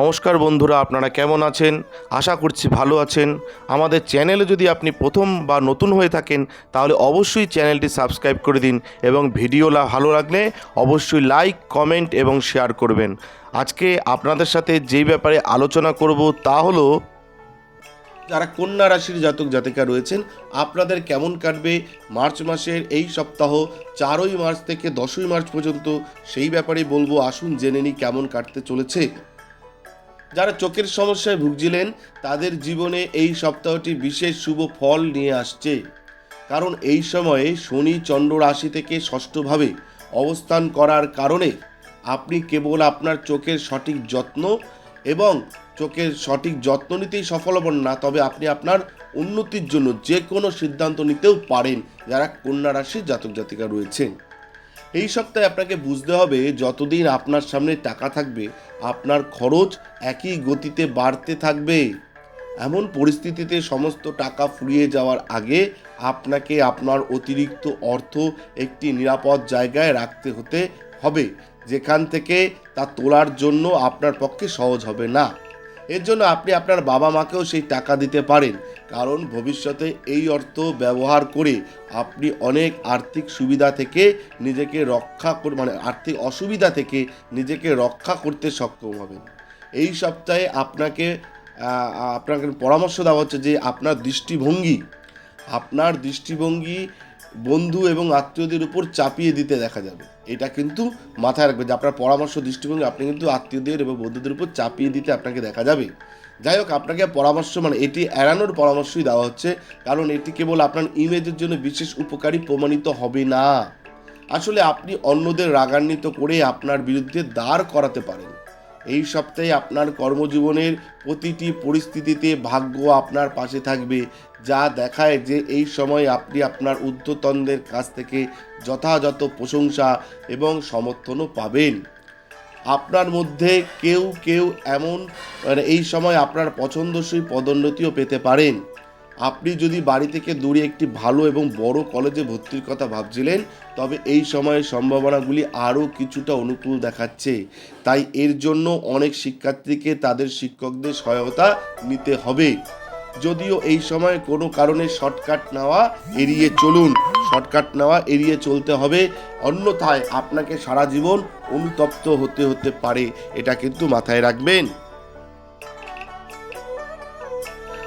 নমস্কার বন্ধুরা, আপনারা কেমন আছেন? আশা করছি ভালো আছেন। আমাদের চ্যানেলে যদি আপনি প্রথম বা নতুন হয়ে থাকেন, তাহলে অবশ্যই চ্যানেলটি সাবস্ক্রাইব করে দিন এবং ভিডিও ভালো লাগলে অবশ্যই লাইক, কমেন্ট এবং শেয়ার করবেন। আজকে আপনাদের সাথে যেই ব্যাপারে আলোচনা করব তা হলো, যারা কন্যা রাশির জাতক জাতিকা রয়েছেন, আপনাদের কেমন কাটবে মার্চ মাসের এই সপ্তাহ, চারই মার্চ থেকে দশই মার্চ পর্যন্ত, সেই ব্যাপারে বলব, আসুন জেনে নিই কেমন কাটতে চলেছে। যারা চোখের সমস্যায় ভুগছিলেন, তাদের জীবনে এই সপ্তাহটি বিশেষ শুভ ফল নিয়ে আসছে। কারণ এই সময়ে শনি চন্দ্র রাশি থেকে ষষ্ঠভাবে অবস্থান করার কারণে আপনি কেবল আপনার চোখের সঠিক যত্ন এবং চোখের সঠিক যত্ন নিতেই সফল হবেন না, তবে আপনি আপনার উন্নতির জন্য যে কোনো সিদ্ধান্ত নিতেও পারেন। যারা কন্যা রাশির জাতক জাতিকা রয়েছেন। এই সপ্তাহে আপনাকে বুঝতে হবে, যতদিন আপনার সামনে টাকা থাকবে, আপনার খরচ একই গতিতে বাড়তে থাকবে। এমন পরিস্থিতিতে সমস্ত টাকা ফুরিয়ে যাওয়ার আগে আপনাকে আপনার অতিরিক্ত অর্থ একটি নিরাপদ জায়গায় রাখতে হতে হবে, যেখান থেকে তা তোলার জন্য আপনার পক্ষে সহজ হবে না। এর জন্য আপনি আপনার বাবা মাকেও সেই টাকা দিতে পারেন। কারণ ভবিষ্যতে এই অর্থ ব্যবহার করে আপনি অনেক আর্থিক সুবিধা থেকে নিজেকে রক্ষা মানে আর্থিক অসুবিধা থেকে নিজেকে রক্ষা করতে সক্ষম হবেন। এই সপ্তাহে আপনাকে আপনাকে পরামর্শ দেওয়া হচ্ছে যে আপনার দৃষ্টিভঙ্গি আপনার দৃষ্টিভঙ্গি, বন্ধু এবং আত্মীয়দের উপর চাপিয়ে দিতে দেখা যাবে। এটা কিন্তু মাথায় রাখবে যে আপনার পরামর্শ, দৃষ্টিভঙ্গি আপনি কিন্তু আত্মীয়দের এবং বন্ধুদের উপর চাপিয়ে দিতে আপনাকে দেখা যাবে। যাই হোক, আপনাকে পরামর্শ মানে এটি এড়ানোর পরামর্শই দেওয়া হচ্ছে, কারণ এটি কেবল আপনার ইমেজের জন্য বিশেষ উপকারী প্রমাণিত হবে না। আসলে আপনি অন্যদের রাগান্বিত করে আপনার বিরুদ্ধে দাঁড় করাতে পারেন। এই সপ্তাহে আপনার কর্মজীবনের প্রতিটি পরিস্থিতিতে ভাগ্য আপনার পাশে থাকবে, যা দেখায় যে এই সময় আপনি আপনার ঊর্ধ্বতনদের কাছ থেকে যথাযথ প্রশংসা এবং সমর্থনও পাবেন। আপনার মধ্যে কেউ কেউ এমন মানে এই সময় আপনার পছন্দসই পদোন্নতিও পেতে পারেন। আপনি যদি বাড়ি থেকে দূরে একটি ভালো এবং বড় কলেজে ভর্তির কথা ভাবছিলেন, তবে এই সময়ের সম্ভাবনাগুলি আরও কিছুটা অনুকূল দেখাচ্ছে। তাই এর জন্য অনেক শিক্ষার্থীকে তাদের শিক্ষকদের সহায়তা নিতে হবে। যদিও এই সময় কোনো কারণে শর্টকাট নেওয়া এড়িয়ে চলুন, শর্টকাট নেওয়া এড়িয়ে চলতে হবে। অন্যথায় আপনাকে সারা জীবন অনুতপ্ত হতে হতে পারে। এটা কিন্তু মাথায় রাখবেন।